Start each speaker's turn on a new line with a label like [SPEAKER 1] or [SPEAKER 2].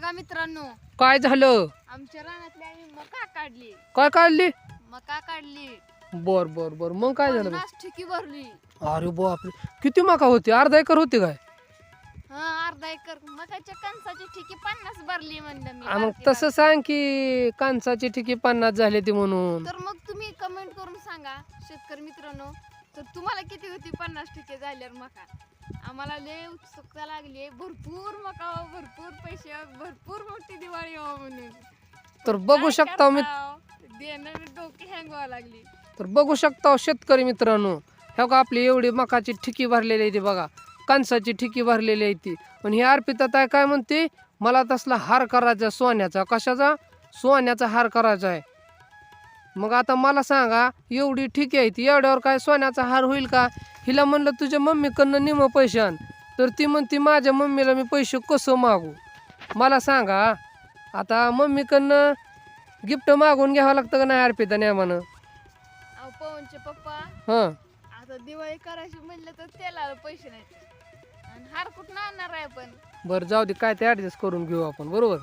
[SPEAKER 1] बघा मित्रांनो.
[SPEAKER 2] काय झालं?
[SPEAKER 1] आमच्या रानातली आम्ही मका काढली.
[SPEAKER 2] काय काढली?
[SPEAKER 1] मका काढली.
[SPEAKER 2] बर बर बर. मग काय झालं
[SPEAKER 1] पन्नास ठिकी भरली.
[SPEAKER 2] अरे बापरे. किती मका होती? अर्धा एकर होती काय?
[SPEAKER 1] हा अर्धा एकर. मकाच्या कणसाची ठिकी पन्नास भरली म्हणलं मी.
[SPEAKER 2] मग
[SPEAKER 1] बारकी
[SPEAKER 2] तसं सांग की कांसाची ठिकी पन्नास झाली ती म्हणून.
[SPEAKER 1] तर मग तुम्ही कमेंट करून सांगा शेतकरी मित्रांनो. तर तुम्हाला किती होती पन्नास टक्के झाल्यावर मका? आम्हाला लय उत्सुकता लागली भरपूर मका भरपूर भरपूर मोठी दिवाळी व्हावं म्हणून.
[SPEAKER 2] तर बघू शकता मी
[SPEAKER 1] करताव? देणं डोके हँग व्हावं लागली.
[SPEAKER 2] तर बघू शकता शेतकरी मित्रांनो. ह्या का आपली एवढी मकाची ठिकी भरलेली आहे ती बघा. कणसाची ठिकी भरलेली आहे ती. पण ही अर्पिता ताई काय म्हणते? मला तसला हार करायचा सोन्याचा. कशाचा? सोन्याचा हार करायचा आहे. मग आता मला सांगा एवढी ठिकी आहे ती एवढ्यावर काय सोन्याचा हार होईल का? हिला म्हणलं तुझ्या मम्मीकडनं निम आण तर ती म्हणते माझ्या मम्मीला मी पैसे कसं मागू? मला सांगा आता मम्मीकडनं गिफ्ट मागून घ्यावं लागतं का नाही अर्पिता नेमानं?
[SPEAKER 1] अहो पवनचे पप्पा.
[SPEAKER 2] हां.
[SPEAKER 1] आता दिवाळी करायची म्हणलं तर त्याला पैसे नाहीत. आणि हार कुठं आणणार आहे पण
[SPEAKER 2] बरं जाऊ दे काय ते ॲडजस्ट करून घेऊ आपण बरोबर?